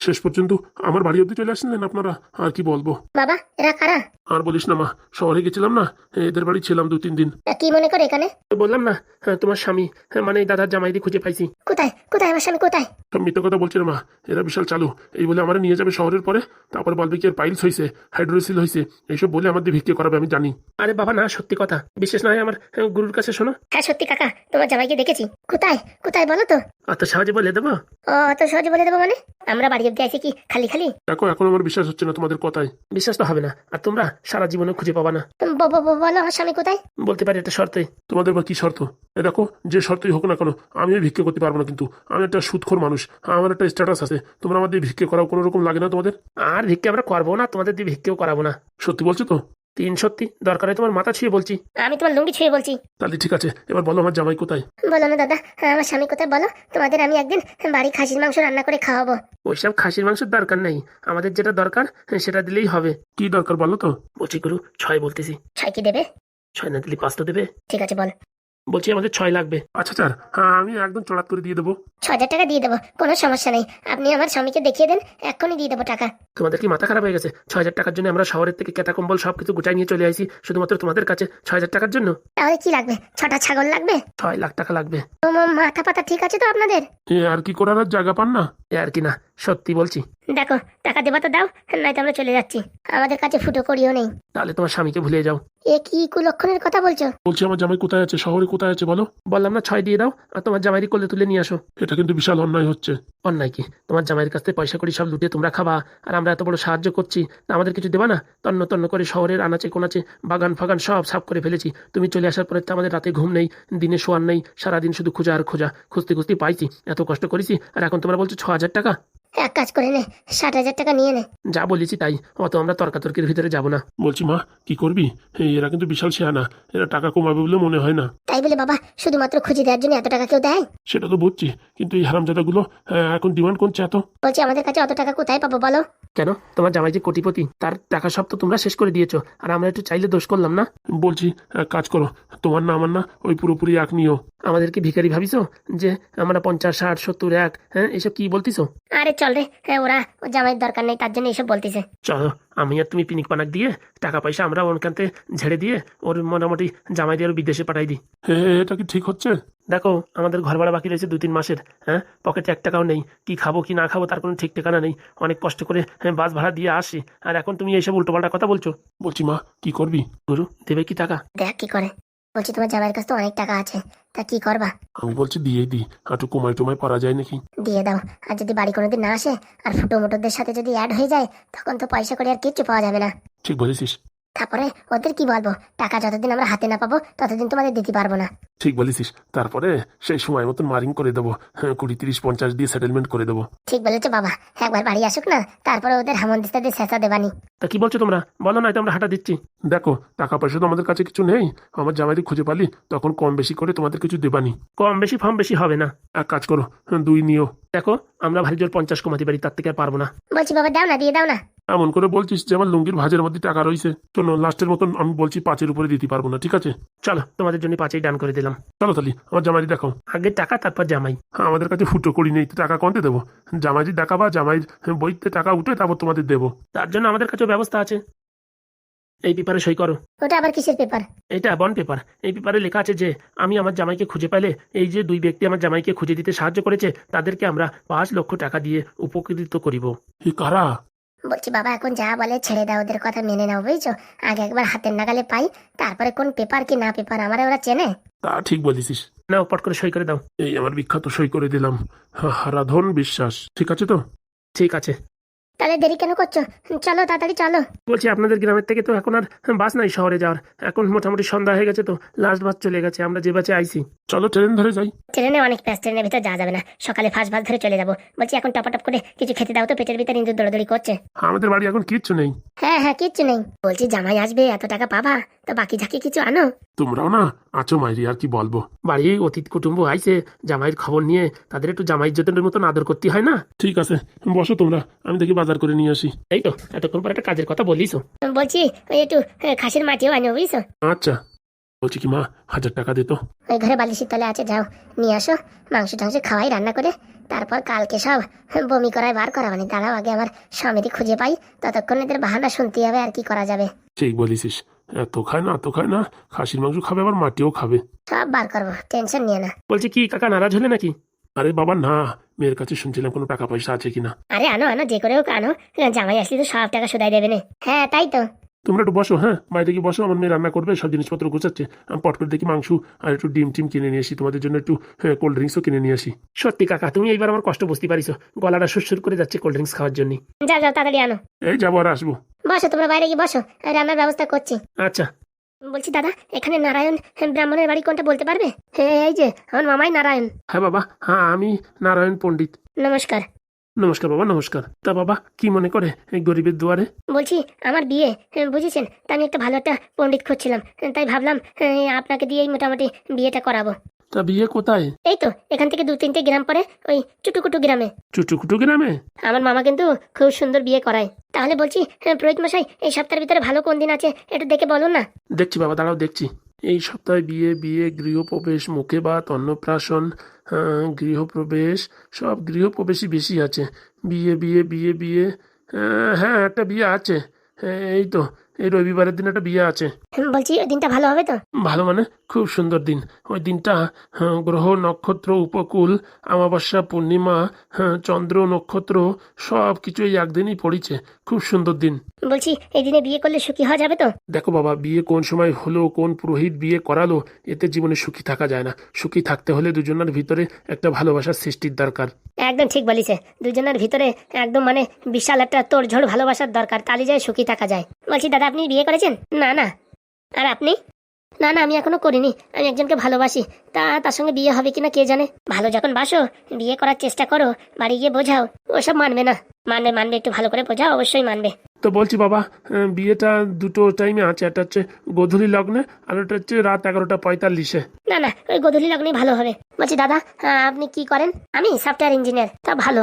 শেষ পর্যন্ত আমার বাড়ি অব্দি চলে আসলেন আপনারা আর কি বলব? বাবা এরা কারা? আর বলিস না মা শহরে গেছিলাম না এদের বাড়ি ছিলাম দু তিন দিন। কি মনে করে এখানে? বললাম না হ্যাঁ, তোমার স্বামী হ্যাঁ, মানে দাদার জামাইদি খুঁজে পাইছি। কোথায়? কোথায়? আমার স্বামী কোথায়? মিথ্যে কথা বলছে না মা এরা বিশাল চালু এই বলে আমার নিয়ে যাবে শহরের পরে তারপর বলবে কি পাইলস হয়েছে হাইড্রোসিল হয়েছে এইসব বলে আমাদের ভিক্ষে করাবে আমি জানি। আরে বাবা না সত্যি কথা বিশেষ নয় আমার হ্যাঁ, গুরুর কাছে শোনো। হ্যাঁ সত্যি কাকা তোমার জামাইকে দেখেছি। কোথায়? কোথায় বলো তো? অত সহজে বলে দেবো? ও অত সহজে বলে দেবো মানে? আমরা বাড়ি অব্দি আছি কি খালি খালি? দেখো এখন আমার বিশ্বাস হচ্ছে না তোমাদের কথায়। বিশ্বাস তো হবে না আর তোমরা? সারা জীবনে খুঁজে পাবা না। বলো আমার স্বামী কোথায়? বলতে পারি একটা শর্তে। তোমাদের বা কি শর্ত? এ দেখো যে শর্তই হোক না কেন আমি ভিক্ষে করতে পারব না কিন্তু। আমি একটা সুৎখোর মানুষ আমার একটা স্ট্যাটাস আছে। তোমরা আমাদের ভিক্ষে করাও কোনো রকম লাগে না তোমাদের? আর ভিক্ষে আমরা করব না তোমাদের দিয়ে ভিক্ষেও করাবো না। সত্যি বলছো তো? তিন সত্যি দরকার তোমার মাথা ছুঁয়ে বলছি। আমি তোমার লুঙ্গি ছুঁয়ে বলছি। তাহলে ঠিক আছে এবার বলো আমার জামাই কোথায়? বলো না দাদা হ্যাঁ, আমার স্বামী কোথায় বলো? তোমাদের আমি একদিন বাড়ি খাসির মাংস রান্না করে খাওয়াবো। ওইসব খাসির মাংসের দরকার নেই আমাদের যেটা দরকার হ্যাঁ, সেটা দিলেই হবে। কি দরকার বলো তো? বলছি গুরু ছয় বলতেছি। ছয় কি দেবে? ছয় না দিলে পাঁচটা দেবে? ঠিক আছে বল। বলছি আমাদের ছয় লাগবে। আচ্ছা স্যার হ্যাঁ আমি একদম চড়াত করে দিয়ে দেবো। ছ হাজার টাকা দিয়ে দেবো কোনো সমস্যা নেই। আপনি আমার স্বামীকে দেখিয়ে দেন এক্ষুনি দিয়ে দেবো টাকা। তোমাদের কি মাথা খারাপ হয়ে গেছে? ছয় হাজার টাকার জন্য আমরা শহরের থেকে কেতা কম্বল সবকিছু গুটাই নিয়ে চলে আসি শুধুমাত্র তোমাদের কাছে ছয় হাজার টাকার জন্য? তাহলে কি লাগবে? ছটা ছাগল লাগবে? ছয় লাখ টাকা লাগবে। তো মাথা পাতা ঠিক আছে তো আপনাদের? এ আর কি করার আর জায়গা পান না? এ আর কি না সত্যি বলছি। দেখো টাকা দেবা তো দাও নয়তো আমরা চলে যাচ্ছি। আমাদের কাছে ফুটো করিও নেই। তাহলে তোমার স্বামীকে ভুলে যাও। এ কি কুলক্ষণের কথা বলছো? বলছি আমার জামাই কোথায় আছে শহরে কোথায় আছে বলো? বললাম না ছয় দিয়ে দাও আর তোমার জামাইরি করলে তুলে নিয়ে আসো। এটা কিন্তু বিশাল অন্যায় হচ্ছে। অন্যায় কি? তোমার জামাইয়ের কাছ থেকে পয়সা করি সব লুটে তোমরা খাবা আর আমরা এত বড় সাহায্য করছি তা আমাদের কিছু দেবা না? তন্ন তন্ন করে শহরের আনাচে কোনাচে বাগান ফাগান সব সাফ করে ফেলেছি। তুমি চলে আসার পরে তো আমাদের রাতে ঘুম নেই দিনে শোয়ার নেই সারাদিন শুধু খোঁজা আর খোঁজা। খুঁজতে খুঁজতে পাইছি এত কষ্ট করেছি আর এখন তোমরা বলছো ছ হাজার টাকা? এক কাজ করে নে ষাট হাজার টাকা নিয়ে নে। যা বলেছি তাই অত আমরা তর্কাতর্কির ভিতরে যাব না। বলছি মা কি করবি? এরা কিন্তু বিশাল শেয়ানা এরা টাকা কমাবে বলে মনে হয় না। তাই বলে বাবা শুধুমাত্র খুঁজে দেওয়ার জন্য এত টাকা কেউ দেয়? সেটা তো বুঝছি কিন্তু এই হারামজাদাগুলো আহ, এখন ডিমান্ড করছে এত। বলছি আমাদের কাছে অত টাকা কোথায় পাবো বলো? কেন? তোমার জামাই যে কোটিপতি তার টাকা সব তো তোমরা শেষ করে দিয়েছ আর আমরা একটু চাইলে দোষ করলাম না? বলছি এক কাজ করো তোমার না আমার না ওই পুরোপুরি এক নিও। আমাদেরকে ভিখারি ভাবিছো? যে আমরা পঞ্চাশ ষাট সত্তর এক হ্যাঁ এসব কি বলতিছো? আরে চল রে। ওরা ও জামাইয়ের দরকার নেই তার জন্য এসব বলতেছে। চলো আমি আর তুমি পিনিক পানাক দিয়ে টাকা পয়সা আমরা ওখান থেকে ঝেড়ে দিয়ে ওর মোটামুটি জামাই দিয়ে ওর বিদেশে পাঠাই দিই। এটা কি ঠিক হচ্ছে? দেখো আমাদের ঘর ভাড়া বাকি রয়েছে দু তিন মাসের হ্যাঁ? পকেটে এক টাকাও নেই। কি খাব কি না খাব তার কোনো ঠিক ঠিকানা নেই। অনেক কষ্ট করে হ্যাঁ, বাস ভাড়া দিয়ে আসি। আর এখন তুমি এইসব উল্টোপাল্টা কথা বলছো? বলছি মা কি করবি? গুরু দেবে কি টাকা? দেখ কি করে। বলছি তোমার জামাইয়ের কাছে তো অনেক টাকা আছে। তা কি করবা? আমি বলছি দিয়ে দি হাঁটু কমাই টমাই পারা যায় নাকি? দিয়ে দাও। আর যদি বাড়ি কোনোদিন না আসে আর ফুটো মোটরদের সাথে যদি অ্যাড হয়ে যায় তখন তো পয়সা করে আর কিচ্ছু পাওয়া যাবে না। ঠিক বলেছিস। তারপরে ওদের কি বলব? টাকা যতদিন আমরা হাতে না পাবো ততদিন তোমাদের দিতে পারব না। ঠিক বলেছিস। তারপরে সেই সময় মতন মারিং করে দেবো। হ্যাঁ কুড়ি তিরিশ পঞ্চাশ দিয়ে সেটেলমেন্ট করে দেবো। ঠিক বলেছ বাবা। একবার বাড়ি আসুক না তারপরে ওদের হামন্দিস্তা দিয়ে শেষা দেবানি। তা কি বলছো তোমরা? বলো না তো আমরা হাঁটা দিচ্ছি। দেখো টাকা পয়সা তো আমাদের কাছে কিছু নেই। আমার জামাইদি খুঁজে পালি তখন কম বেশি করে তোমাদের কিছু দেবানি। কম বেশি ফর্ম বেশি হবে না। এক কাজ করো হ্যাঁ, দুই নিও। দেখো আমরা ভারী জোর পঞ্চাশ কমাতে পারি তার থেকে আর পারব না। বলছি বাবা দাও না দিয়ে দাও না। এমন করে বলছিস যে আমার লুঙ্গির ভাজের মধ্যে টাকা রয়েছে। চলো লাস্টের মতন আমি বলছি পাঁচের উপরে দিতে পারব না ঠিক আছে? চলো। তোমাদের জন্য পাঁচেই ডান করে দিলাম। চলো তাহলে আমার জামাইদি দেখো আগে টাকা তারপর জামাই। হ্যাঁ আমাদের কাছে ফুটো করি নেই টাকা কমতে দেবো? জামাইজি দেখাবা জামাই বইতে টাকা উঠে তারপর তোমাদের দেবো। তার জন্য আমাদের কাছেও ব্যবস্থা আছে। এই পেপারে সই করো। ওটা আবার কিসের পেপার? এটা বন পেপার এই পেপারে লেখা আছে যে আমি আমার জামাইকে খুঁজে পেলে এই যে দুই ব্যক্তি আমার জামাইকে খুঁজে দিতে সাহায্য করেছে তাদেরকে আমরা পাঁচ লক্ষ টাকা দিয়ে উপকৃত করিব। কারা? বলছি বাবা এখন যা বলে ছেড়ে দাও ওদের কথা মেনে নাও বুঝছ? আগে একবার হাতের নাগালে পাই তারপরে কোন পেপার কি না পেপার আমার ওরা চেনে? তা ঠিক বলেছিস। নাও পট করে সই করে দাও। এই আমার বিখ্যাত সই করে দিলাম। রাধন হারাধন বিশ্বাস। ঠিক আছে তো? ঠিক আছে। তাহলে দেরি কেন করছ? চলো তাড়াতাড়ি চলো। বলছি আপনাদের গ্রামের থেকে তো এখন আর বাস নাই শহরে যাওয়ার। এখন মোটামুটি সন্ধ্যা হয়ে গেছে তো লাস্ট বাস চলে গেছে আমরা যে বাসে আইছি। চলো ট্রেন ধরে যাই। ট্রেনে অনেক প্যাস ট্রেনের ভিতর যাওয়া যাবে না। সকালে ফার্স্ট বাস ধরে চলে যাব। বলছি এখন টপাটপ করে কিছু খেতে দাও তো পেটের ভিতরে ইন্দুর দৌড়াদৌড়ি করছে। আমাদের বাড়ি এখন কিচ্ছু নেই। হ্যাঁ হ্যাঁ কিচ্ছু নেই। বলছি জামাই আসবে এত টাকা পাবা? তো বাকি ঝাঁকি কিছু আনো? তোমরাও না আছো মাইরি আর কি বলব? বাড়ি অতীত কুটুম্ব আইছে জামাইয়ের খবর নিয়ে তাদের একটু জামাই যতনের মতন আদর করতে হয় না? ঠিক আছে বসো তোমরা আমি দেখি বাজার করে নিয়ে আসি। এই তো এতক্ষণ পর একটা কাজের কথা বলিস। বলছি ওই একটু খাসির মাটিও আনো বুঝছ? আচ্ছা। বলছি কি মা হাজার টাকা দিত ওই ঘরে বালিশের তলে আছে যাও নিয়ে আসো। মাংস টাংস খাওয়াই রান্না করে। তারপর কালকে সব বমি করায় বার করা মানে দাঁড়াও আগে আমার স্বামীকে খুঁজে পাই। ততক্ষণ এদের বাহানা শুনতে হবে আর কি করা যাবে। ঠিক বলিসিস এত খায় না এত খায় না। খাসির মাংস খাবে আবার মাটিও খাবে। সব বার করব টেনশন নিয়ে না। বলছি কি কাকা নারাজ হলে নাকি? আরে বাবা না। মেয়ের কাছে শুনছিলাম কোনো টাকা পয়সা আছে কিনা? আরে আনো আনো যে করে হোক আনো। জামাই আসলে তো সব টাকা শোধাই দেবে না। হ্যাঁ তাই তো। তোমরা একটু বসো হ্যাঁ? বাইরে গিয়ে বসো আমার মেয়ে রান্না করবে সব জিনিসপত্র গোছাচ্ছে। আমি পট করে দেখি মাংস আর একটু ডিম টিম কিনে নিয়ে আসি। তোমাদের জন্য একটু কোল্ড ড্রিঙ্কসও কিনে নিয়ে আসি। সত্যি কাকা তুমি এইবার আমার কষ্ট বুঝতে পারিস গলাটা সুরসুর করে যাচ্ছে কোল্ড ড্রিঙ্কস খাওয়ার জন্য। যা যাও তাড়াতাড়ি আনো। এই যাব আর আসব। বসো তোমরা বাইরে গিয়ে বসো। রান্নার ব্যবস্থা করছি। আচ্ছা। বলছি দাদা এখানে নারায়ণ ব্রাহ্মণের বাড়ি কোনটা বলতে পারবে? হ্যাঁ এই যে আমার মামাই নারায়ণ। হ্যাঁ বাবা হ্যাঁ আমি নারায়ণ পণ্ডিত। নমস্কার। নমস্কার বাবা নমস্কার। তা বাবা কি মনে করে এই গরিবের দুয়ারে? বলছি আমার বিয়ে হ্যাঁ, বুঝেছেন? তা আমি একটা ভালো একটা পণ্ডিত খুঁজছিলাম। তাই ভাবলাম হ্যাঁ, আপনাকে দিয়েই মোটামুটি বিয়েটা করাবো। তা বিয়ে কোথায়? এই তো এখান থেকে দু তিনটে গ্রাম পরে ওই চুটুকুটু গ্রামে। চুটুকুটু গ্রামে? আমার মামা কিন্তু খুব সুন্দর বিয়ে করায়। তাহলে বলছি হ্যাঁ, পুরোহিত মশাই এই সপ্তাহের ভিতরে ভালো কোন দিন আছে একটু দেখে বলুন না? দেখছি বাবা দাঁড়াও দেখছি। এই সপ্তাহে বিয়ে বিয়ে গৃহপ্রবেশ মুখে ভাত অন্নপ্রাশন হ্যাঁ, গৃহপ্রবেশ সব গৃহপ্রবেশই বেশি আছে। বিয়ে বিয়ে বিয়ে বিয়ে হ্যাঁ, হ্যাঁ একটা বিয়ে আছে। হ্যাঁ, এই তো এই রবিবারের দিন একটা বিয়ে আছে। বলছি ওই দিনটা ভালো হবে তো? ভালো মানে? খুব সুন্দর দিন। ওই দিনটা হ্যাঁ, গ্রহ নক্ষত্র উপকূল অমাবস্যা পূর্ণিমা হ্যাঁ, চন্দ্র নক্ষত্র সব কিছু এই একদিনই পড়িছে। খুব সুন্দর দিন। বলছি এই দিনে বিয়ে করলে সুখী হওয়া যাবে তো? দেখো বাবা বিয়ে কোন সময় হলো কোন পুরোহিত বিয়ে করালো এতে জীবনে সুখী থাকা যায় না। সুখী থাকতে হলে দুজনের ভিতরে একটা ভালোবাসার সৃষ্টির দরকার। একদম ঠিক বলিছে। দুজনের ভিতরে একদম মানে বিশাল একটা তোর তোড়ঝোড় ভালোবাসার দরকার তালি যায় সুখী থাকা যায়। বলছি দাদা আপনি বিয়ে করেছেন? না না। আর আপনি? না না আমি এখনও করিনি। আমি একজনকে ভালোবাসি। তা তার সঙ্গে বিয়ে হবে কিনা কে জানে? ভালো যখন বাসো বিয়ে করার চেষ্টা করো বাড়ি গিয়ে বোঝাও। ওসব মানবে না। মানবে মানবে একটু ভালো করে বোঝাও অবশ্যই মানবে। তো বলছি বাবা বিয়েটা দুটো টাইমে আছে। একটা হচ্ছে গোধূলি লগ্নে আর একটা হচ্ছে রাত এগারোটা পঁয়তাল্লিশে। না না ওই গধূলি লগ্নেই ভালো হবে। বলছি দাদা আপনি কি করেন? আমি সফটওয়্যার ইঞ্জিনিয়ার তা ভালো।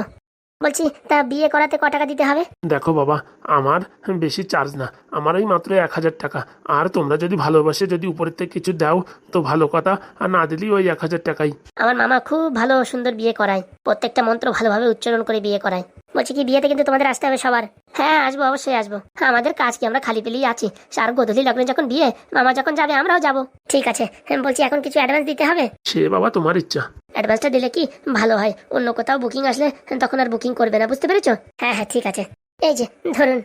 বলছি তা বিয়ে করাতে ক টাকা দিতে হবে? দেখো বাবা আমার বেশি চার্জ না। আমার ওই মাত্র এক হাজার টাকা। আর তোমরা যদি ভালোবাসে যদি উপরের থেকে কিছু দাও তো ভালো কথা। আর না দিলেই ওই এক হাজার টাকাই। আমার মামা খুব ভালো সুন্দর বিয়ে করায়। প্রত্যেকটা মন্ত্র ভালোভাবে উচ্চারণ করে বিয়ে করায়। বলছি কি বিয়েতে কিন্তু তোমাদের আসতে হবে সবার। হ্যাঁ আসব অবশ্যই আসব। হ্যাঁ, আমাদের কাজ কি আমরা খালি পেলেই আছি। আর গধূলি লগ্নে যখন বিয়ে মামা যখন যাবে আমরাও যাব। ঠিক আছে হ্যাঁ, বলছি এখন কিছু অ্যাডভান্স দিতে হবে? সে বাবা তোমার ইচ্ছা। অ্যাডভান্সটা দিলে কি ভালো হয়? অন্য কোথাও বুকিং আসলে তখন আর বুকিং করবে না বুঝতে পেরেছ? হ্যাঁ হ্যাঁ ঠিক আছে। এই যে ধরুন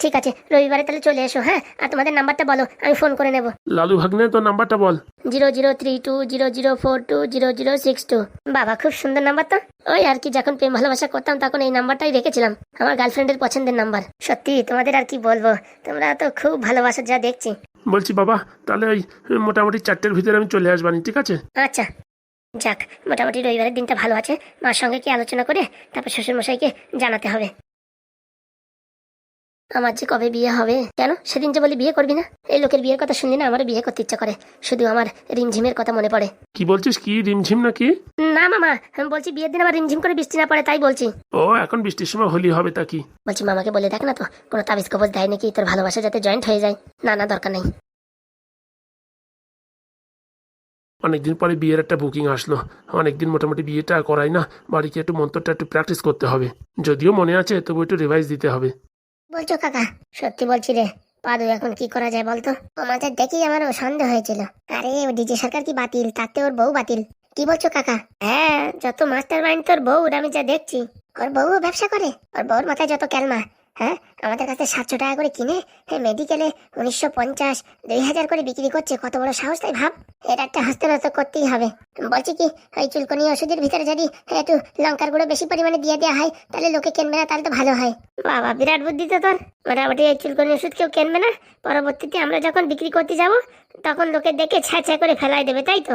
ঠিক আছে রবিবারে তাহলে চলে এসো হ্যাঁ? আর তোমাদের নাম্বারটা বলো আমি ফোন করে নেব। লালু ভাগ্নে তোর নাম্বারটা বল। Zero zero three two zero zero four two zero zero six two. বাবা খুব সুন্দর নাম্বার তো। ওই আর কি যখন প্রেম ভালোবাসা করতাম তখন এই নাম্বারটাই রেখেছিলাম। আমার গার্লফ্রেন্ডের পছন্দের নাম্বার। সত্যি তোমাদের আর কি বলব? তোমরা তো খুব ভালোবাসা যা দেখছি। বলছি বাবা তাহলে ওই মোটামুটি চারটের ভিতরে আমি চলে আসবানি ঠিক আছে? আচ্ছা। যাক মোটামুটি রবিবারের দিনটা ভালো আছে। মার সঙ্গে কি আলোচনা করে তারপর শ্বশুর মশাইকে জানাতে হবে। আমার যে কবে বিয়ে হবে? কেন? সেদিন যে বলি বিয়ে করবি না? এই লোকের বিয়ের কথা শুনলি না? আমার বিয়ে করতে ইচ্ছা করে। শুধু আমার রিমঝিমের কথা মনে পড়ে। কি বলছিস? কি রিমঝিম নাকি? না মামা আমি বলছি বিয়ের দিন আবার রিমঝিম করে বৃষ্টি না পড়ে তাই বলছি। ও এখন বৃষ্টির সময় হোলি হবে তা কি? বলছি মামাকে বলে দেখ না তো কোনো তাবিজ কবজ দেয় নাকি? তোর ভালোবাসা যাতে জয়েন্ট হয়ে যায়। না না দরকার নেই। অনেকদিন পরে বিয়ের একটা বুকিং আসলো। অনেকদিন মোটামুটি বিয়েটা করাই না। বাড়িতে একটু মন্ত্রটা একটু প্র্যাকটিস করতে হবে। যদিও মনে আছে তবু একটু রিভাইজ দিতে হবে। বলছো কাকা? সত্যি বলছি রে। পাদু এখন কি করা যায় বলতো? আমাদের দেখেই আমার সন্দেহ হয়েছিল। আরে ডিজে সরকার কি বাতিল? তাতে ওর বউ বাতিল। কি বলছো কাকা? হ্যাঁ যত মাস্টার মাইন্ড তোর বউ আমি যা দেখছি। ওর বউ ব্যবসা করে। ওর বউর মাথায় যত ক্যালমা। হ্যাঁ আমাদের কাছে সাতশো টাকা করে কিনে মেডিকেলে উনিশশো পঞ্চাশ, দুই হাজার করে বিক্রি করছে, কত বড় সাহস তাই ভাব? এর একটা হস্তনত করতেই হবে। বলছি কি, ওই চুলকনি ওষুধের ভিতরে যদি একটু লঙ্কার গুঁড়ো বেশি পরিমাণে দিয়ে দেওয়া হয়, তাহলে লোকে কিনবে না, তাহলে তো ভালো হয়। বাবা, বিরাট বুদ্ধি তো তোর। মোটামুটি এই চুলকনি ওষুধ কেউ কিনবে না। পরবর্তীতে আমরা যখন বিক্রি করতে যাব, তখন লোকে দেখে ছ্যা ছ্যা করে ফেলাই দেবে, তাই তো?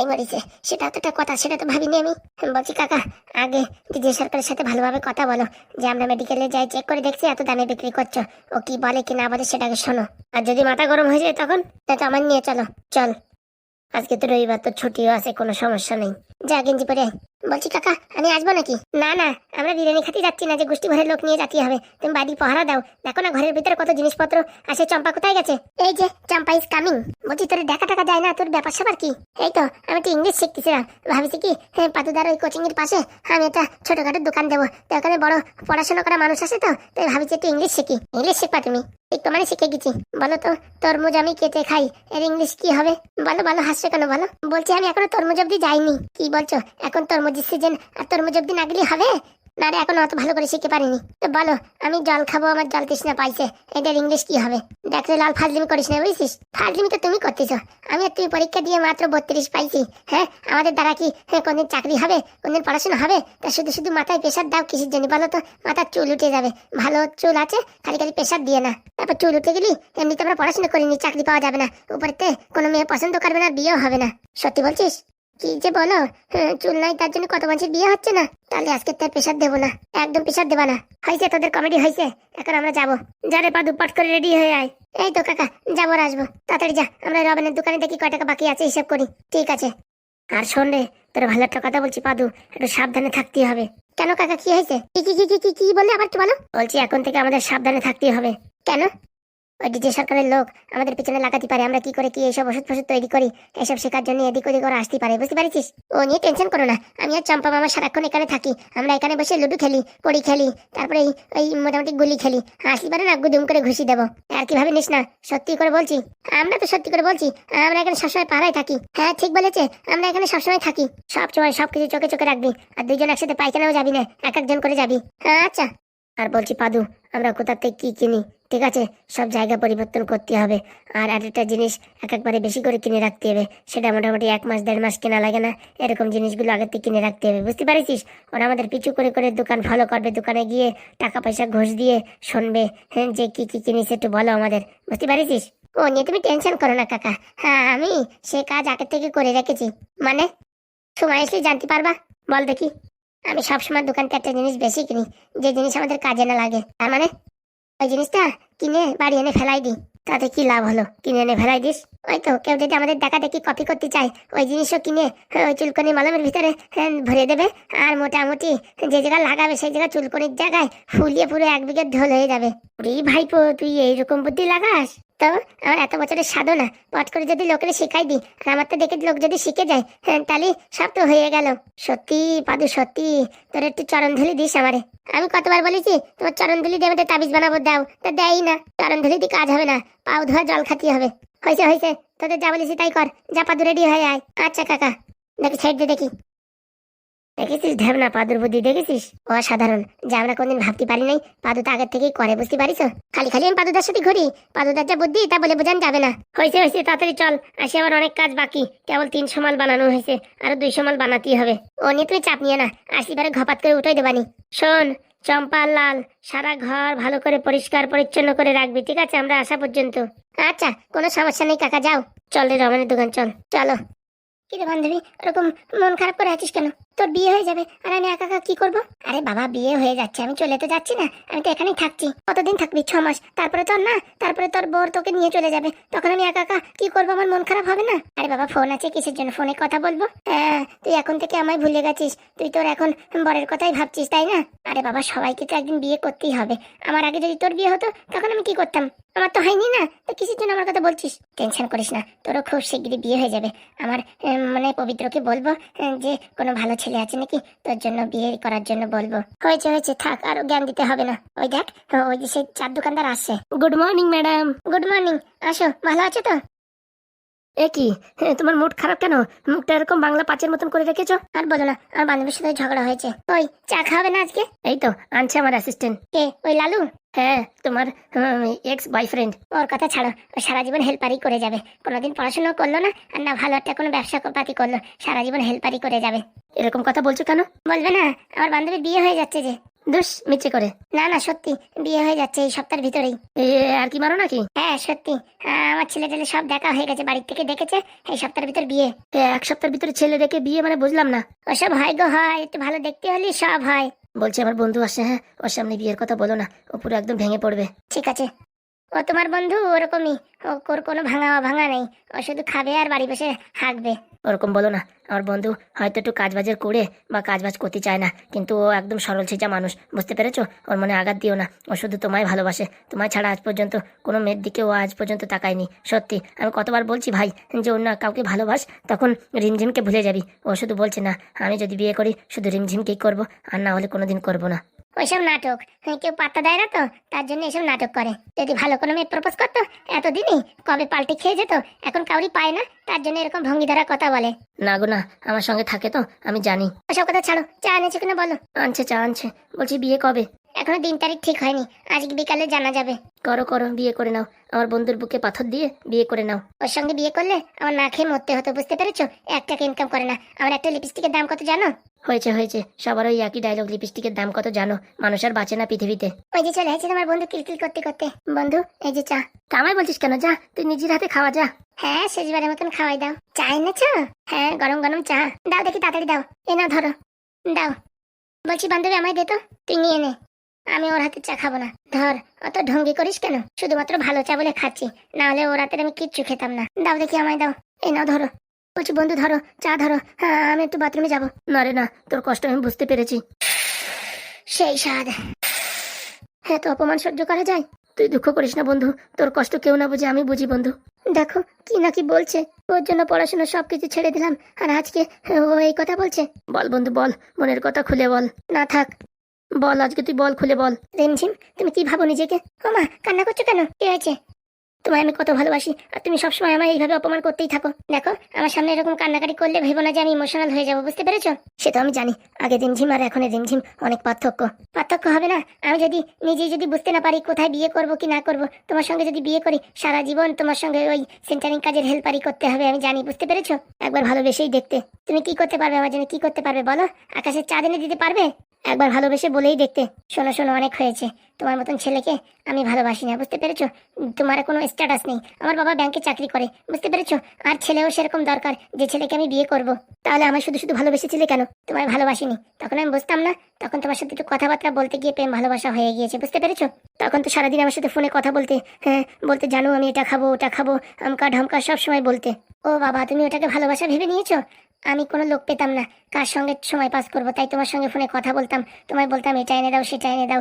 এই মরিছে সেটা একটা কথা, সেটা তো ভাবিনি আমি। বলছি, কাকা, আগে যে সরকারের সাথে ভালোভাবে কথা বলো। যে আমরা মেডিকেলে যাই চেক করে দেখছি, এত দামে বিক্রি করছ। ও কি বলে, কি না বলে সেটাকে শোনো। আর যদি মাথা গরম হয়ে যায় তখন, তা তো আমার নিয়ে চলো। চল, আজকে তো রবিবার, তো ছুটিও আছে, কোনো সমস্যা নেই। যা গেঞ্জি পরে। বলছি কাকা আমি আসব নাকি? না না আমরা বিরিয়ানি খেতে যাচ্ছি না যে গোষ্ঠী ঘরের লোক নিয়ে যাতে হবে। তুমি বাড়ি পহারা দাও। দেখো না ঘরের ভিতরে কত জিনিসপত্র। আসে চম্পা কোথায় গেছে? এই যে চম্পা ইজ কামিং বলছি তোর দেখা টাকা যায় না তোর ব্যাপার স্যাপার কি? এই তো আমি তো ইংলিশ শিখতেছিলাম ভাবছি কি হ্যাঁ, পাতুদার ওই কোচিং এর পাশে আমি একটা ছোটখাটো দোকান দেবো। তো ওখানে বড় পড়াশোনা করা মানুষ আছে তো তাই ভাবছি একটু ইংলিশ শিখি। ইংলিশ শিখবা তুমি? একটু মানে শিখে গেছি। বলো তো তরমুজ আমি কেটে খাই। এর ইংলিশ কি হবে? বলো বলো হাসছে কেন বলো? বলছি আমি এখনও তরমুজ অব্দি যাইনি। কি বলছো? এখন তরমুজের সিজন আর তরমুজ অব্দি না গেলে হবে? না রে এখন অত ভালো করে শিখতে পারিনি। তো বলো আমি জল খাব আমার জল তৃষ্ণা পাইছে। এটার ইংলিশ কি হবে? দেখ রে লাল ফাজলিমি করিস না বুঝছিস? ফাজলিমি তো তুমি করতেছো। আমি আর তুমি পরীক্ষা দিয়ে মাত্র বত্রিশ পাইছি। হ্যাঁ আমাদের দ্বারা কি হ্যাঁ, কোনদিন চাকরি হবে কোনদিন পড়াশোনা হবে? তা শুধু শুধু মাথায় প্রেশার দাও কিসের জন্য বলো তো? মাথার চুল উঠে যাবে। ভালো চুল আছে খালি খালি প্রেশার দিয়ে না। তারপর চুল উঠে গেলি এমনিতে আমরা পড়াশোনা করিনি চাকরি পাওয়া যাবে না। উপরেতে কোনো মেয়ে পছন্দ করবে না বিয়েও হবে না। সত্যি বলছিস? কি যে বলো? হ্যাঁ, চুল নাই তার জন্য কত মানুষের বিয়ে হচ্ছে না? তাহলে আজকে তার প্রেশার দেবো না। একদম প্রেশার দেবা না। হয়েছে তোদের কমেডি হয়েছে। এখন আমরা যাব। যারে পা দুপাট করে রেডি হয়ে আয়। এই তো কাকা যাব আসব। তাড়াতাড়ি যা আমরা রবেনের দোকানে দেখি কয় টাকা বাকি আছে হিসাব করি। ঠিক আছে। আর শোন রে তোর ভালো একটা কথা বলছি পাদু। একটু সাবধানে থাকতে হবে। কেন কাকা কি হয়েছে? কি কি কি কি কি বললে আবার কি বলো? বলছি এখন থেকে আমাদের সাবধানে থাকতে হবে। কেন? ওই সরকারের লোক আমাদের পিছনে লাগাতে পারে, আমরা কি করে কি এইসব ওষুধ ফষুধ তৈরি করি? এসব শেখার জন্য এদিক ওদিক ওরা আসতে পারে, বুঝতে পারছিস ও নিয়ে টেনশন করো না, আমি আর চম্পা মামা সারাক্ষণ এখানে থাকি, আমরা এখানে বসে লুডু খেলি পড়ি খেলি, তারপরে ওই মোটামুটি গুলি খেলি আসতে পারে না, গুদুম করে ঘুষি দেবো। আর কীভাবে নিস না, সত্যি করে বলছি, আমরা তো সত্যি করে বলছি, আমরা এখানে সবসময় পাড়ায় থাকি। হ্যাঁ ঠিক বলেছে, আমরা এখানে সবসময় থাকি। সব সময় সবকিছু চোখে চোখে রাখবি, আর দুইজন একসাথে পায়খানাও যাবি না, এক একজন করে যাবি। আচ্ছা আর বলছি পাদু, আমরা কোথা থেকে কি কিনি? ঠিক আছে, সব জায়গা পরিবর্তন করতে হবে। আর আর একটা জিনিস, এক একবারে বেশি করে কিনে রাখতে হবে। সেটা মোটামুটি এক মাস, দেড় মাস কেনা লাগে না। এরকম জিনিসগুলো আগে থেকে কিনে রাখতে হবে। বুঝতে পারছিস? ওরা আমাদের পিছু করে করে দোকান ফলো করবে। দোকানে গিয়ে টাকা পয়সা ঘুষ দিয়ে শুনবে হ্যাঁ যে কি কি কিনিস একটু বলো আমাদের। বুঝতে পারছিস? ও, নিয়ে তুমি টেনশন করো না, কাকা। হ্যাঁ আমি সে কাজ আগের থেকে করে রেখেছি। মানে? সময় আসলে জানতে পারবা? বল দেখি। আমি সবসময় দোকানতে একটা জিনিস বেশি কিনি, যে জিনিস আমাদের কাজে না লাগে। তার মানে? ওই জিনিসটা কিনে বাড়ি এনে ফেলাই দিই। তাতে কি লাভ হলো? কিনে এনে ফেলাই দিস? ওই তো কেউ যদি আমাদের দেখা দেখি কপি করতে চায় ওই জিনিসও কিনে হ্যাঁ, ওই চুলকনি মলমের ভিতরে হ্যাঁ, ভরে দেবে আর মোটামুটি যে জায়গায় লাগাবে সেই জায়গা চুলকনির জায়গায় ফুলিয়ে পুরো এক বিঘে ঢোল হয়ে যাবে। ভাইপো তুই এইরকম বুদ্ধি লাগাস? তো আমার এত বছরের সাধনা পট করে যদি লোকের শেখাই দিই আর আমার তো দেখে লোক যদি শিখে যায় হ্যাঁ, তাহলে সব তো হয়ে গেল। সত্যি পাদু সত্যি তোর একটু চরণ ধুলি দিস আমারে। আমি কতবার বলেছি তোমার চরণ ধুলি দিয়ে আমাদের তাবিজ বানাবো দাও। তা দেয়ই না চরণ ধুলি দিয়ে কাজ হবে না পাও ধোয়া জল খাতি হবে। হয়েছে হয়েছে তোদের যা বলেছি তাই কর যা পাদু রেডি হয়ে আয়। আচ্ছা কাকা দেখি সাইড দিয়ে দেখি। দেখেছিস ঢেবনা পাদুর বুদ্ধি দেখেছিস? অসাধারণ। যা আমরা কোনদিন ভাবতে পারি নাই, পাদু আগের থেকেই করে, বুঝতে পারিস? খালি খালি আমি পাদুদার সাথে ঘুরি, পাদুদার যা বুদ্ধি, তা বলে বোঝান যাবে না। হয়েছে হয়েছে, তাড়াতাড়ি চল, আসি আমার অনেক কাজ বাকি। কেবল তিনশো মাল বানানো হয়েছে, আরও দুইশো মাল বানাতেই হবে। ও নিয়ে তুমি চাপ নিয়ে না, আসি বারে ঘপাত করে উঠে দেবানি। শোন চম্পা লাল, সারা ঘর ভালো করে পরিষ্কার, পরিচ্ছন্ন করে রাখবি, ঠিক আছে? আমরা আসা পর্যন্ত। আচ্ছা কোনো সমস্যা নেই, কাকা, যাও। চল রে রমনের দোকান, চল। চলো। কিরে বান্ধবী, ওরকম মন খারাপ করে আছিস কেন? তোর বিয়ে হয়ে যাবে। আর আমি একা একা কি করব? আরে বাবা, বিয়ে হয়ে যাচ্ছে। আমি চলে তো যাচ্ছি না। আমি তো এখানেই থাকছি। কতদিন থাকবি? ছ মাস। তারপরে তোর না, তারপরে তোর বর তোকে নিয়ে চলে যাবে। তখন আমি একা একা কি করব? আমার মন খারাপ হবে না? আরে বাবা ফোন আছে কিসের জন্য? ফোনে কথা বলব? হ্যাঁ তুই এখন থেকে আমায় ভুলে গেছিস। তুই তোর এখন বরের কথাই ভাবছিস, তাই না? আরে বাবা, সবাইকে তো একদিন বিয়ে করতেই হবে। আমার আগে যদি তোর বিয়ে হতো, তখন আমি কি করতাম? আমার তো হয়নি না? তো কিসের জন্য আমার কথা বলছিস? টেনশন করিস না। তোরও খুব শিগগিরই বিয়ে হয়ে যাবে। আমার মানে পবিত্রকে বলব যে কোনো ভালো ছেলে আছে নাকি? তোর জন্য বিয়ে করার জন্য বলব। হয়েছে হয়েছে থাক আর জ্ঞান দিতে হবে না। ওই দেখ ওই যে সেই চার দোকানদার আসছে। Good morning madam good morning আসো ভালো আছো তো? এ কি? তোমার মুড খারাপ কেন? মুখটা এরকম বাংলা পাঁচের মতন করে রেখেছো? আর বলো না আমার বান্ধবীর সাথে ঝগড়া হয়েছে। ওই চা খাবে না আজকে? এই তো আনছে আমার অ্যাসিস্ট্যান্ট কে? ওই লালু? হ্যাঁ তোমার এক্স বয়ফ্রেন্ড ওর কথা ছাড়ো ও সারা জীবন হেল্পারই করে যাবে। কোনোদিন পড়াশোনা করল না আর না ভালো একটা কোনো ব্যবসা পাতি করল সারা জীবন হেল্পারই করে যাবে। এরকম কথা বলছো কেন? বলবে না আমার বান্ধবী বিয়ে হয়ে যাচ্ছে যে। দুস মিচে করে। না না সত্যি বিয়ে হয়ে যাচ্ছে এই সপ্তাহের ভিতরেই। এ, আর কি মারো নাকি? হ্যাঁ সত্যি। আমার ছেলে টেলে সব দেখা হয়ে গেছে বাড়ির থেকে দেখেছে এই সপ্তাহের ভিতর বিয়ে। এ, এক সপ্তাহের ভিতরে ছেলে দেখে বিয়ে মানে বুঝলাম না। ওসব হয় গো হয় একটু ভালো দেখতে হলে সব হয়। বলছে আমার বন্ধু আসছে হ্যাঁ? ওর সামনে বিয়ের কথা বলো না ও পুরো একদম ভেঙে পড়বে। ঠিক আছে। ও তোমার বন্ধু ওরকমই। ও ওর কোনো ভাঙা ভাঙা নেই। ও শুধু খাবে আর বাড়ি বসে হাঁকবে ওরকম বলো না। আমার বন্ধু হয়তো একটু কাজবাজের করে বা কাজবাজ করতে চায় না, কিন্তু ও একদম সরল ছিচা মানুষ, বুঝতে পেরেছ? ওর মনে আঘাত দিও না। ও শুধু তোমায় ভালোবাসে। তোমায় ছাড়া আজ পর্যন্ত কোনো মেয়ের দিকে ও আজ পর্যন্ত তাকায়নি। সত্যি, আমি কতবার বলছি ভাই যে অন্য কাউকে ভালোবাস, তখন রিমঝিমকে ভুলে যাবি। ও শুধু বলছে না, আমি যদি বিয়ে করি, শুধু রিমঝিমকেই করব, আর না হলে কোনো দিন করব না। ওইসব নাটক। হ্যাঁ, কেউ পাত্তা দেয় না তো তার জন্য এসব নাটক করে। যদি ভালো কোনো মেয়ে প্রপোজ করতো এতদিনই কবে পাল্টে খেয়ে যেত এখন কাউরি পায় না তার জন্য এরকম ভঙ্গি ধরার কথা বলে। না গো না আমার সঙ্গে থাকে তো আমি জানি। ওসব কথা ছাড়ো চা এনেছো কিনা বলো। আনছে চা আনছে। বলছি বিয়ে কবে? এখনও দিন তারিখ ঠিক হয়নি। আজকে বিকালে জানা যাবে। করো করো বিয়ে করে নাও। আমার বন্ধুর বুকে পাথর দিয়ে বিয়ে করে নাও। ওর সঙ্গে বিয়ে করলে আমার না খেয়ে মরতে হতো বুঝতে পেরেছ? এক টাকা ইনকাম করে না। আমার একটা লিপস্টিকের দাম কত জানো? হয়েছে হয়েছে। সবার ওই একই ডায়লগ লিপস্টিকের দাম কত জানো? মানুষ আর বাঁচে না পৃথিবীতে। ওই যে চলে এসেছে আমার বন্ধু কিলকিল করতে করতে। বন্ধু এই যে চা। তা আমায় বলছিস কেন? যা তুই নিজের হাতে খাওয়া যা। হ্যাঁ শেষবারের মতন খাওয়াই দাও। চা এনেছো? হ্যাঁ গরম গরম চা। দাও দেখি তাড়াতাড়ি দাও। এ ধরো। দাও। বলছি বান্ধবী আমায় দে তো। তুই নিয়ে নে আমি ওর হাতে চা খাব না। ধর, অত ঢঙ্গি করিস কেন? শুধুমাত্র ভালো চা বলে খাচ্ছি। না হলে ওর হাতের আমি কিচ্ছু খেতাম না। দাও দেখি আমায় দাও। এই নাও ধরো। বলছি, বন্ধু ধরো, চা ধরো। হ্যাঁ আমি একটু বাথরুমে যাব। না রে, না, তোর কষ্ট আমি বুঝতে পেরেছি। সেই স্বাদ। হ্যাঁ তো অপমান সহ্য করা যায়? তুই দুঃখ করিস না, বন্ধু। তোর কষ্ট কেউ না বুঝে, আমি বুঝি, বন্ধু। দেখো, কি না কি বলছে। ওর জন্য পড়াশোনা সবকিছু ছেড়ে দিলাম। আর আজকে ও এই কথা বলছে? বল, বন্ধু, বল। মনের কথা খুলে বল। না থাক। বল, আজকে তুই বল, খুলে বল। রিমঝিম, তুমি কি ভাবো নিজেকে? ও মা, কান্না করছ কেন? কি আছে তোমায় আমি কত ভালোবাসি, আর তুমি সবসময় আমায় এইভাবে অপমান করতেই থাকো। দেখো, আমার সামনে এরকম কান্নাকাটি করলে ভেবো না যে আমি ইমোশনাল হয়ে যাব, বুঝতে পেরেছ? সে তো আমি জানি। আগে রিমঝিম আর এখন রিমঝিম, অনেক পার্থক্য। পার্থক্য হবে না? আমি যদি নিজেই যদি বুঝতে না পারি কোথায় বিয়ে করব কি না করব, তোমার সঙ্গে যদি বিয়ে করি, সারা জীবন তোমার সঙ্গে ওই সেন্টারিং কাজের হেল্পারি করতে হবে, আমি জানি, বুঝতে পেরেছ? একবার ভালোবেসেই দেখতে। তুমি কি করতে পারবে আমার জন্য? কি করতে পারবে বলো? আকাশের চাঁদ এনে দিতে পারবে? একবার ভালোবেসে বলেই দেখতে। শোনো শোনো, অনেক হয়েছে। তোমার মতন ছেলেকে আমি ভালোবাসি না, বুঝতে পেরেছ? তোমার কোনো স্ট্যাটাস নেই। আমার বাবা ব্যাংকে চাকরি করে, বুঝতে পেরেছ? আর ছেলেও সেরকম দরকার যে ছেলেকে আমি বিয়ে করব। তাহলে আমার শুধু শুধু ভালোবেসেছিলে কেন? তোমায় ভালোবাসিনি। তখন আমি বুঝতাম না, তখন তোমার সাথে একটু কথাবার্তা বলতে গিয়ে প্রেম, ভালোবাসা হয়ে গিয়েছে, বুঝতে পেরেছ? তখন তো সারাদিন আমার সাথে ফোনে কথা বলতে হ্যাঁ বলতে জানো, আমি এটা খাব, ওটা খাব আমকা ঢমকা সব সময় বলতে। ও বাবা, তুমি ওটাকে ভালোবাসা ভেবে নিয়েছো? আমি কোনো লোক পেতাম না। কার সঙ্গে সময় পাস করব? তাই তোমার সঙ্গে ফোনে কথা বলতাম। তোমায় বলতাম, এটা এনে দাও, সেটা এনে দাও।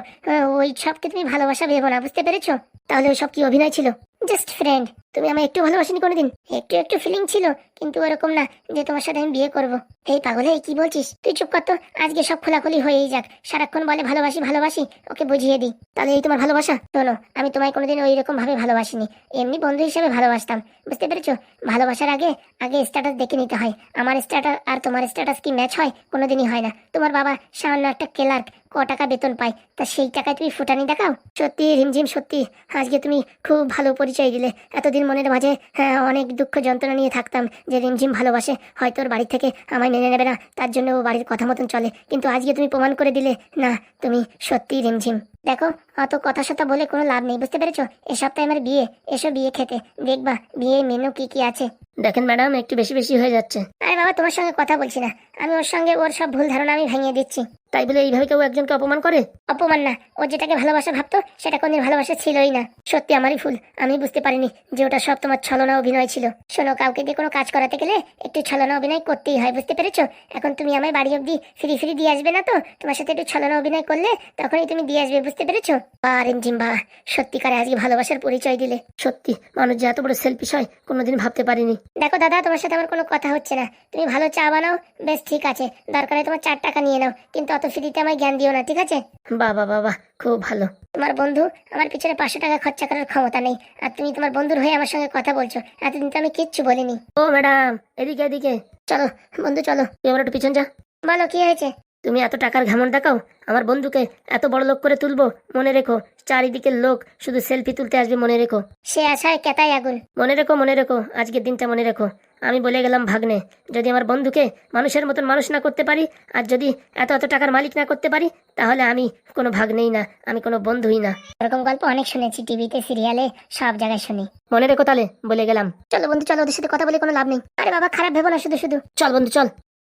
ওই সবকে তুমি ভালোবাসা ভেবো না, বুঝতে পেরেছ? তাহলে ওই সব কি অভিনয় ছিল? জাস্ট ফ্রেন্ড তুমি আমায় একটু ভালোবাসিনি কোনোদিন। একটু একটু ফিলিং ছিল, কিন্তু ওরকম না যে তোমার সাথে আমি বিয়ে করব। এই পাগল এই কি বলছিস? তুই চুপ কর তো, আজকে সব খোলাখুলি হয়েই যাক। সারাক্ষণ বলে ভালোবাসি ভালোবাসি, ওকে বুঝিয়ে দিই। তাহলে এই তোমার ভালোবাসা? শোনো, আমি তোমায় কোনোদিন ওই রকম ভাবে ভালোবাসিনি। এমনি বন্ধু হিসেবে ভালোবাসতাম, বুঝতে পেরেছ? ভালোবাসার আগে আগে স্ট্যাটাস দেখে নিতে হয়। আমার স্ট্যাটাস আর তোমার স্ট্যাটাস কি ম্যাচ হয়? কোনোদিনই হয় না। তোমার বাবা সামান্য একটা ক্লার্ক ক টাকা বেতন পায়। তা সেই টাকায় তুমি ফুটানি দেখাও? সত্যি, রিমঝিম, সত্যি। আজকে তুমি খুব ভালো পরিচয় দিলে। এতদিন মনের মাঝে হ্যাঁ, অনেক দুঃখ যন্ত্রণা নিয়ে থাকতাম যে রিমঝিম ভালোবাসে। হয়তো ওর বাড়ি থেকে আমায় মেনে নেবে না। তার জন্য ও বাড়ির কথা মতন চলে। কিন্তু আজকে তুমি প্রমাণ করে দিলে না তুমি সত্যিই রিমঝিম। দেখো অত কথা সতা বলে কোনো লাভ নেই বুঝতে পেরেছ? এ সপ্তাহে আমার বিয়ে এসো বিয়ে খেতে দেখবা বিয়ে মেনু কি কি আছে। দেখেন ম্যাডাম একটু বেশি বেশি হয়ে যাচ্ছে। আরে বাবা তোমার সঙ্গে কথা বলছি না। আমি ওর সঙ্গে ওর সব ভুল ধারণা আমি ভেঙে দিচ্ছি। তাই বলে এইভাবে কেউ একজনকে অপমান করে? অপমান না। ও যেটাকে ভালোবাসা ভাবতো সেটা কোনদিন ভালোবাসা ছিলই না। সত্যি আমারই ভুল আমি বুঝতে পারিনি যে ওটা সব তোমার ছলনা অভিনয় ছিল। শোনো কাউকে দিয়ে কোনো কাজ করাতে গেলে একটু ছলনা অভিনয় করতেই হয় বুঝতে পেরেছ? এখন তুমি আমায় বাড়ি অব্দি ফ্রি ফ্রি দিয়ে আসবে না তো? তোমার সাথে একটু ছলনা অভিনয় করলে তখনই তুমি দিয়ে আসবে বুঝতে পেরেছ? আর জিম্বা সত্যিকারে আজকে ভালোবাসার পরিচয় দিলে। সত্যি, মানুষ যে এত বড় সেলফিশ হয়, কোনোদিন ভাবতে পারিনি। দেখো দাদা, তোমার সাথে আমার কোনো কথা হচ্ছে না। তুমি ভালো চা বানাও, বেশ ঠিক আছে। দরকারে তোমার চার টাকা নিয়ে নাও, কিন্তু অত ফ্রিতে আমায় জ্ঞান দিও না, ঠিক আছে? বাবা বাবা, খুব ভালো। তোমার বন্ধু, আমার পিছনে পাঁচশো টাকা খরচা করার ক্ষমতা নেই। আর তুমি তোমার বন্ধুর হয়ে আমার সঙ্গে কথা বলছো। এতদিন তো আমি কিচ্ছু বলিনি। ও ম্যাডাম, এদিকে এদিকে। চলো, বন্ধু, চলো। তুই আমার একটু পিছন যা। বলো, কি হয়েছে? তুমি এত টাকার ঘামন দেখাও? আমার বন্ধুকে এত বড় লোক করে তুলবো? মনে রেখো চারিদিকের লোক শুধু সেলফি তুলতে আসবে মনে রেখো। সে আশায় কেতাই আগুন। মনে রেখো মনে রেখো আজকের দিনটা মনে রেখো। আমি বলে গেলাম ভাগ্নে যদি আমার বন্ধুকে মানুষের মতন মানুষ না করতে পারি আর যদি এত এত টাকার মালিক না করতে পারি তাহলে আমি কোনো ভাগ্নেই না আমি কোনো বন্ধুই না। এরকম গল্প অনেক শুনেছি টিভিতে সিরিয়ালে সব জায়গায় শুনি। মনে রেখো তাহলে বলে গেলাম। চলো বন্ধু চলো ওদের সাথে কথা বলে কোনো লাভ নেই। আরে বাবা খারাপ ভেবো না শুধু শুধু। চল বন্ধু চল।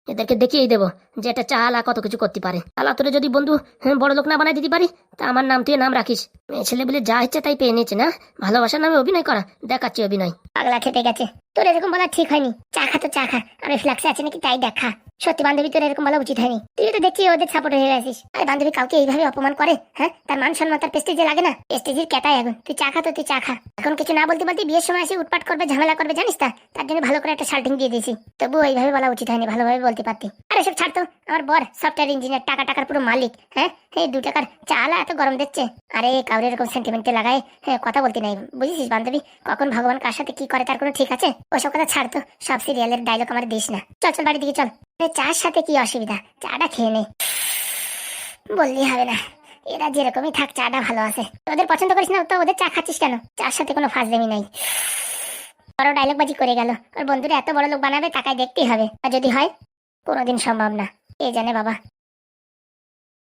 এদেরকে দেখিয়েই দেবো যে এটা চালা কত কিছু করতে পারে। আলা তোরে যদি বন্ধু হ্যাঁ, বড় লোক না বানাই দিতে পারি তা আমার নাম তুই নাম রাখিস। মেয়ে ছেলে বলে যা ইচ্ছে তাই পেয়ে নিয়েছে না? ভালোবাসার নামে অভিনয় করা দেখাচ্ছি অভিনয়। পাগলা খেতে গেছে। তোর এরকম বলা ঠিক হয়নি। চা খা তো চা খা। আমি ফ্ল্যাক্সে আছে নাকি তাই দেখা। সত্যি বান্ধবী তোর এরকম বলা উচিত হয়নি। তুই তো দেখছি ওদের সাপোর্ট হয়ে গেছিস। আরে, বান্ধবী কাউকে এইভাবে অপমান করে হ্যাঁ? তার মান সম্মান, তার পেস্টিজে লাগে না? পেস্টিজের কেটাই এখন। তুই চা খা তো, তুই চা খা। এখন কিছু না বলতে বলতে বিয়ের সময় এসে উৎপাট করবে, ঝামেলা করবে, জানিস তা? তার জন্য ভালো করে একটা শার্টিং দিয়ে দিয়েছি। তবু এইভাবে বলা উচিত হয়নি, ভালোভাবে বলতে পারতি। আরে সব ছাড়তো আমার বর সফটওয়্যার ইঞ্জিনিয়ার টাকা টাকার পুরো মালিক হ্যাঁ? এই দু টাকার চালা এত গরম দিচ্ছে। আরে, কাউরে এরকম সেন্টিমেন্টে লাগায় হ্যাঁ কথা বলতে নাই। বুঝেছিস, বান্ধবী? কখন ভগবান কার সাথে কি করে, তার কোনো ঠিক আছে? ওসব কথা ছাড়তো সব সিরিয়ালের ডায়লগ আমার দিস না। চল চল বাড়ি দিকে চল। চার সাথে কি অসুবিধা? চাটা খেয়ে নে। বললি হবে না। এরা যেরকমই থাক, চাটা ভালো আছে। ওদের পছন্দ করিস না, তো ওদের চা খাচ্ছিস কেন? চার সাথে কোনো ফাঁসদেমি নাই। বড় ডায়লগ বাজি করে গেল। ওর বন্ধুরা এত বড় লোক বানাবে, তাকায় দেখতেই হবে। আর যদি হয়, কোনোদিন সম্ভব না। এ জানে বাবা।